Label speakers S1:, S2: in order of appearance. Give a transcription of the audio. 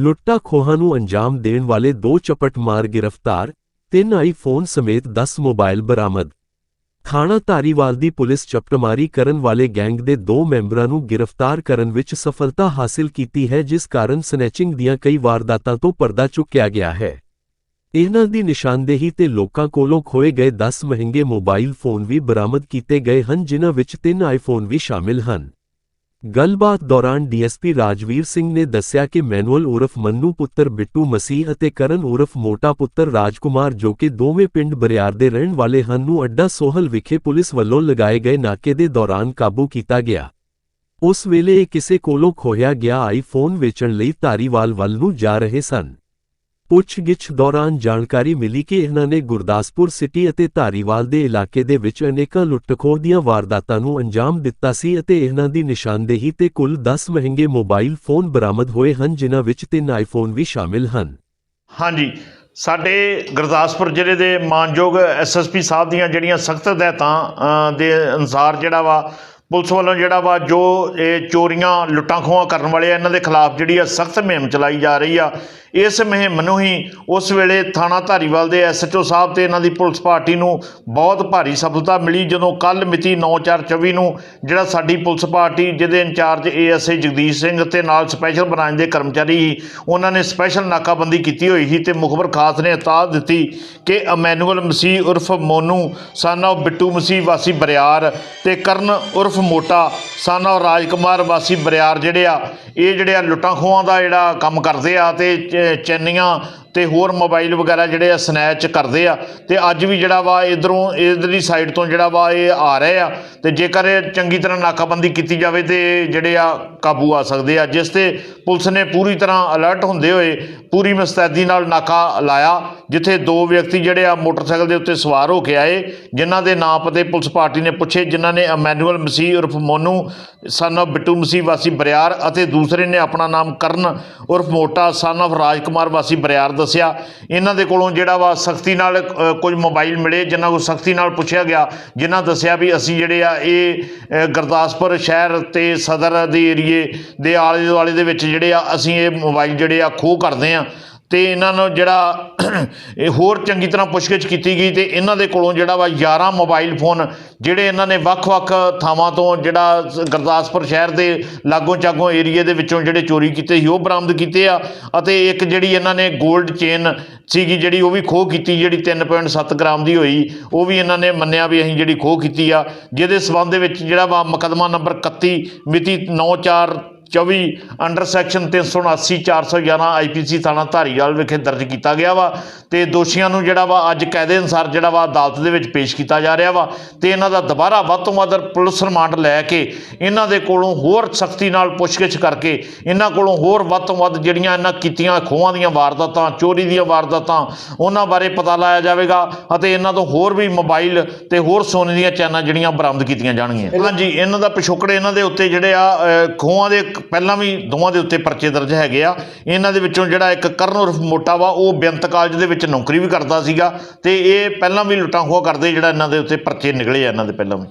S1: ਲੁੱਟਾ ਖੋਹਾਂ ਨੂੰ ਅੰਜਾਮ ਦੇਣ ਵਾਲੇ ਦੋ ਚਪਟ ਮਾਰ ਗ੍ਰਿਫਤਾਰ, ਤਿੰਨ ਆਈਫੋਨ ਸਮੇਤ 10 ਮੋਬਾਈਲ ਬਰਾਮਦ। ਥਾਣਾ ਧਾਰੀਵਾਲ ਦੀ ਪੁਲਿਸ ਚਪਟਮਾਰੀ ਕਰਨ ਵਾਲੇ ਗੈਂਗ ਦੇ ਦੋ ਮੈਂਬਰਾਂ ਨੂੰ ਗ੍ਰਿਫਤਾਰ ਕਰਨ ਵਿੱਚ ਸਫਲਤਾ ਹਾਸਿਲ ਕੀਤੀ ਹੈ, ਜਿਸ ਕਾਰਨ ਸਨੈਚਿੰਗ ਦੀਆਂ ਕਈ ਵਾਰਦਾਤਾਂ ਤੋਂ ਪਰਦਾ ਚੁੱਕਿਆ ਗਿਆ ਹੈ। ਇਹਨਾਂ ਦੀ ਨਿਸ਼ਾਨਦੇਹੀ ਤੇ ਲੋਕਾਂ ਕੋਲੋਂ ਖੋਏ ਗਏ 10 ਮਹਿੰਗੇ ਮੋਬਾਈਲ ਫੋਨ ਵੀ ਬਰਾਮਦ ਕੀਤੇ ਗਏ ਹਨ, ਜਿਨ੍ਹਾਂ ਵਿੱਚ ਤਿੰਨ ਆਈਫੋਨ ਵੀ ਸ਼ਾਮਿਲ ਹਨ। ਗੱਲਬਾਤ ਦੌਰਾਨ ਡੀਐਸਪੀ ਰਾਜਵੀਰ ਸਿੰਘ ਨੇ ਦੱਸਿਆ ਕਿ ਮੈਨੂਅਲ ਉਰਫ ਮੰਨੂ ਪੁੱਤਰ ਬਿੱਟੂ ਮਸੀਹ ਅਤੇ ਕਰਨ ਉਰਫ ਮੋਟਾ ਪੁੱਤਰ ਰਾਜਕੁਮਾਰ ਜੋ ਕਿ ਦੋਵੇਂ ਪਿੰਡ ਬਰਿਆਰ ਦੇ ਰਹਿਣ ਵਾਲੇ ਹਨ ਨੂੰ ਅੱਡਾ ਸੋਹਲ ਵਿਖੇ ਪੁਲਿਸ ਵੱਲੋਂ ਲਗਾਏ ਗਏ ਨਾਕੇ ਦੇ ਦੌਰਾਨ ਕਾਬੂ ਕੀਤਾ ਗਿਆ। ਉਸ ਵੇਲੇ ਇਹ ਕਿਸੇ ਕੋਲੋਂ ਖੋਹਿਆ ਗਿਆ ਆਈਫੋਨ ਵੇਚਣ ਲਈ ਧਾਰੀਵਾਲ ਵੱਲ ਨੂੰ ਜਾ ਰਹੇ ਸਨ। ਪੁੱਛਗਿੱਛ ਦੌਰਾਨ ਜਾਣਕਾਰੀ ਮਿਲੀ ਕਿ ਇਹਨਾਂ ਨੇ ਗੁਰਦਾਸਪੁਰ ਸਿਟੀ ਅਤੇ ਧਾਰੀਵਾਲ ਦੇ ਇਲਾਕੇ ਦੇ ਵਿੱਚ ਅਨੇਕਾਂ ਲੁੱਟਖੋਹ ਦੀਆਂ ਵਾਰਦਾਤਾਂ ਨੂੰ ਅੰਜਾਮ ਦਿੱਤਾ ਸੀ ਅਤੇ ਇਹਨਾਂ ਦੀ ਨਿਸ਼ਾਨਦੇਹੀ ਤੇ ਕੁੱਲ 10 ਮਹਿੰਗੇ ਮੋਬਾਈਲ ਫੋਨ ਬਰਾਮਦ ਹੋਏ ਹਨ, ਜਿਨ੍ਹਾਂ ਵਿੱਚ ਤਿੰਨ ਆਈਫੋਨ ਵੀ ਸ਼ਾਮਿਲ ਹਨ।
S2: ਹਾਂਜੀ, ਸਾਡੇ ਗੁਰਦਾਸਪੁਰ ਜ਼ਿਲ੍ਹੇ ਦੇ ਮਾਨਯੋਗ ਐਸਐਸਪੀ ਸਾਹਿਬ ਦੀਆਂ ਜਿਹੜੀਆਂ ਸਖਤ ਹਦਾਇਤਾਂ ਦੇ ਅਨੁਸਾਰ ਜਿਹੜਾ ਵਾ ਪੁਲਿਸ ਵੱਲੋਂ ਜਿਹੜਾ ਵਾ ਜੋ ਇਹ ਚੋਰੀਆਂ ਲੁੱਟਾਂ ਖੋਹਾਂ ਕਰਨ ਵਾਲੇ ਆ, ਇਹਨਾਂ ਦੇ ਖਿਲਾਫ ਜਿਹੜੀ ਆ ਸਖਤ ਮੁਹਿੰਮ ਚਲਾਈ ਜਾ ਰਹੀ ਆ। ਇਸ ਮੁਹਿੰਮ ਨੂੰ ਹੀ ਉਸ ਵੇਲੇ ਥਾਣਾ ਧਾਰੀਵਾਲ ਦੇ ਐਸਐਚਓ ਸਾਹਿਬ ਤੇ ਇਹਨਾਂ ਦੀ ਪੁਲਿਸ ਪਾਰਟੀ ਨੂੰ ਬਹੁਤ ਭਾਰੀ ਸਫਲਤਾ ਮਿਲੀ, ਜਦੋਂ ਕੱਲ ਮਿਤੀ 9/4/24 ਨੂੰ ਜਿਹੜਾ ਸਾਡੀ ਪੁਲਿਸ ਪਾਰਟੀ ਜਿਹਦੇ ਇੰਚਾਰਜ ਏਐਸਏ ਜਗਦੀਸ਼ ਸਿੰਘ ਤੇ ਨਾਲ ਸਪੈਸ਼ਲ ਬ੍ਰਾਂਚ ਦੇ ਕਰਮਚਾਰੀ ਸੀ, ਉਹਨਾਂ ਨੇ ਸਪੈਸ਼ਲ ਨਾਕਾਬੰਦੀ ਕੀਤੀ ਹੋਈ ਸੀ ਤੇ ਮੁਖਬਰ ਖਾਸ ਨੇ ਇਤਾਦ ਦਿੱਤੀ ਕਿ ਅਮੈਨੂਅਲ ਮਸੀਹ ਉਰਫ ਮੋਨੂ ਸਨ of ਬਿੱਟੂ ਮਸੀਹ ਵਾਸੀ ਬਰਿਆਰ ਤੇ ਕਰਨ ਉਰਫ ਮੋਟਾ son of ਰਾਜਕੁਮਾਰ ਵਾਸੀ ਬਰਿਆਰ ਜਿਹੜੇ ਆ, ਇਹ ਜਿਹੜੇ ਆ ਲੁੱਟਾਂ ਖੋਹਾਂ ਦਾ ਜਿਹੜਾ ਕੰਮ ਕਰਦੇ ਆ ਤੇ ਚੈਨੀਆਂ ਤੇ ਹੋਰ ਮੋਬਾਈਲ ਵਗੈਰਾ ਜਿਹੜੇ ਆ ਸਨੈਚ ਕਰਦੇ ਆ ਤੇ ਅੱਜ ਵੀ ਜਿਹੜਾ ਵਾ ਇਧਰੋਂ ਇਧਰਲੀ ਸਾਈਡ ਤੋਂ ਜਿਹੜਾ ਵਾ ਇਹ ਆ ਰਹੇ ਆ ਤੇ ਜੇਕਰ ਚੰਗੀ ਤਰ੍ਹਾਂ ਨਾਕਾਬੰਦੀ ਕੀਤੀ ਜਾਵੇ ਤੇ ਇਹ ਜਿਹੜੇ ਆ ਕਾਬੂ ਆ ਸਕਦੇ ਆ, ਜਿਸ ਤੇ ਪੁਲਿਸ ਨੇ ਪੂਰੀ ਤਰ੍ਹਾਂ ਅਲਰਟ ਹੁੰਦੇ ਹੋਏ ਪੂਰੀ ਮੁਸਤੈਦੀ ਨਾਲ ਨਾਕਾ ਲਾਇਆ, ਜਿੱਥੇ ਦੋ ਵਿਅਕਤੀ ਜਿਹੜੇ ਆ ਮੋਟਰਸਾਈਕਲ ਦੇ ਉੱਤੇ ਸਵਾਰ ਹੋ ਕੇ ਆਏ, ਜਿਨ੍ਹਾਂ ਦੇ ਨਾਂ ਪਤੇ ਪੁਲਿਸ ਪਾਰਟੀ ਨੇ ਪੁੱਛੇ, ਜਿਨ੍ਹਾਂ ਨੇ ਅਮੈਨੂਅਲ ਮਸੀਹ ਉਰਫ ਮੋਨੂ son of ਬਿੱਟੂ ਮਸੀਹ ਵਾਸੀ ਬਰਿਆਰ ਅਤੇ ਦੂਸਰੇ ਨੇ ਆਪਣਾ ਨਾਮ ਕਰਨ ਉਰਫ ਮੋਟਾ son of ਰਾਜਕੁਮਾਰ ਵਾਸੀ ਬਰਿਆਰ ਦੱਸਿਆ। ਇਹਨਾਂ ਦੇ ਕੋਲੋਂ ਜਿਹੜਾ ਵਾ ਸਖਤੀ ਨਾਲ ਅ, ਕੁਝ ਮੋਬਾਈਲ ਮਿਲੇ ਜਿਨ੍ਹਾਂ ਕੋਲ ਸਖਤੀ ਨਾਲ ਪੁੱਛਿਆ ਗਿਆ ਜਿਨ੍ਹਾਂ ਦੱਸਿਆ ਵੀ ਅਸੀਂ ਜਿਹੜੇ ਆ ਇਹ ਗੁਰਦਾਸਪੁਰ ਸ਼ਹਿਰ ਤੇ ਸਦਰ ਦੇ ਏਰੀਏ ਦੇ ਆਲੇ ਦੁਆਲੇ ਦੇ ਵਿੱਚ ਜਿਹੜੇ ਆ ਅਸੀਂ ਇਹ ਮੋਬਾਈਲ ਜਿਹੜੇ ਆ ਖੋਹ ਕਰਦੇ ਆ ਤੇ ਇਹਨਾਂ ਨੂੰ ਜਿਹੜਾ ਇਹ ਹੋਰ ਚੰਗੀ ਤਰ੍ਹਾਂ ਪੁੱਛਗਿੱਛ ਕੀਤੀ ਗਈ ਤੇ ਇਹਨਾਂ ਦੇ ਕੋਲੋਂ ਜਿਹੜਾ ਵਾ 11 ਮੋਬਾਈਲ ਫੋਨ ਜਿਹੜੇ ਇਹਨਾਂ ਨੇ ਵੱਖ-ਵੱਖ ਥਾਵਾਂ ਤੋਂ ਜਿਹੜਾ ਸ- ਗੁਰਦਾਸਪੁਰ ਸ਼ਹਿਰ ਦੇ ਲਾਗੋਂ ਚਾਗੋਂ ਏਰੀਏ ਦੇ ਵਿੱਚੋਂ ਜਿਹੜੇ ਚੋਰੀ ਕੀਤੇ ਸੀ, ਉਹ ਬਰਾਮਦ ਕੀਤੇ ਆ ਅਤੇ ਇੱਕ ਜਿਹੜੀ ਇਹਨਾਂ ਨੇ 골ਡ ਚੇਨ ਸੀਗੀ ਜਿਹੜੀ ਉਹ ਵੀ ਖੋਹ ਕੀਤੀ, ਜਿਹੜੀ 3.7 ਗ੍ਰਾਮ ਦੀ ਹੋਈ, ਉਹ ਵੀ ਇਹਨਾਂ ਨੇ ਮੰਨਿਆ ਵੀ ਅਸੀਂ ਜਿਹੜੀ ਖੋਹ ਕੀਤੀ ਆ, ਜਿਹਦੇ ਸਬੰਧ ਦੇ ਵਿੱਚ ਜਿਹੜਾ ਵਾ ਮੁਕੱਦਮਾ ਨੰਬਰ 31 ਮਿਤੀ 9/4 24 ਅੰਡਰ ਸੈਕਸ਼ਨ 379 411 ਆਈਪੀਸੀ ਥਾਣਾ ਧਾਰੀਵਾਲ ਵਿਖੇ ਦਰਜ ਕੀਤਾ ਗਿਆ ਵਾ ਤੇ ਦੋਸ਼ੀਆਂ ਨੂੰ ਜਿਹੜਾ ਵਾ ਅੱਜ ਕਾਇਦੇ ਅਨੁਸਾਰ ਜਿਹੜਾ ਵਾ ਅਦਾਲਤ ਦੇ ਵਿੱਚ ਪੇਸ਼ ਕੀਤਾ ਜਾ ਰਿਹਾ ਵਾ ਤੇ ਇਹਨਾਂ ਦਾ ਦੁਬਾਰਾ ਵੱਧ ਤੋਂ ਵੱਧ ਪੁਲਿਸ ਰਿਮਾਂਡ ਲੈ ਕੇ ਇਹਨਾਂ ਦੇ ਕੋਲੋਂ ਹੋਰ ਸਖਤੀ ਨਾਲ ਪੁੱਛਗਿੱਛ ਕਰਕੇ ਇਹਨਾਂ ਕੋਲੋਂ ਹੋਰ ਵੱਧ ਤੋਂ ਵੱਧ ਜਿਹੜੀਆਂ ਇਹਨਾਂ ਕੀਤੀਆਂ ਖੋਹਾਂ ਦੀਆਂ ਵਾਰਦਾਤਾਂ ਚੋਰੀ ਦੀਆਂ ਵਾਰਦਾਤਾਂ ਉਹਨਾਂ ਬਾਰੇ ਪਤਾ ਲਾਇਆ ਜਾਵੇਗਾ ਅਤੇ ਇਹਨਾਂ ਤੋਂ ਹੋਰ ਵੀ ਮੋਬਾਈਲ ਤੇ ਹੋਰ ਸੋਨੇ ਦੀਆਂ ਚੈਨਾਂ ਜਿਹੜੀਆਂ ਬਰਾਮਦ ਕੀਤੀਆਂ ਜਾਣਗੀਆਂ। ਹਾਂਜੀ ਇਹਨਾਂ ਦਾ ਪਿਛੋਕੜ ਇਹਨਾਂ ਦੇ ਉੱਤੇ ਜਿਹੜੇ ਆ ਖੋਹਾਂ ਦੇ ਪਹਿਲਾਂ ਵੀ ਦੋਵਾਂ ਦੇ ਉੱਤੇ ਪਰਚੇ ਦਰਜ ਹੈਗੇ ਆ। ਇਹਨਾਂ ਦੇ ਵਿੱਚੋਂ ਜਿਹੜਾ ਇੱਕ ਕਰਨ ਉਰਫ ਮੋਟਾ ਵਾ, ਉਹ ਬੇਅੰਤ ਕਾਲਜ ਦੇ ਵਿੱਚ ਨੌਕਰੀ ਵੀ ਕਰਦਾ ਸੀਗਾ ਤੇ ਇਹ ਪਹਿਲਾਂ ਵੀ ਲੁੱਟਾਂ ਖੋਹਾਂ ਕਰਦੇ ਜਿਹੜਾ ਇਹਨਾਂ ਦੇ ਉੱਤੇ ਪਰਚੇ ਨਿਕਲੇ ਆ, ਇਹਨਾਂ ਦੇ ਪਹਿਲਾਂ ਵੀ।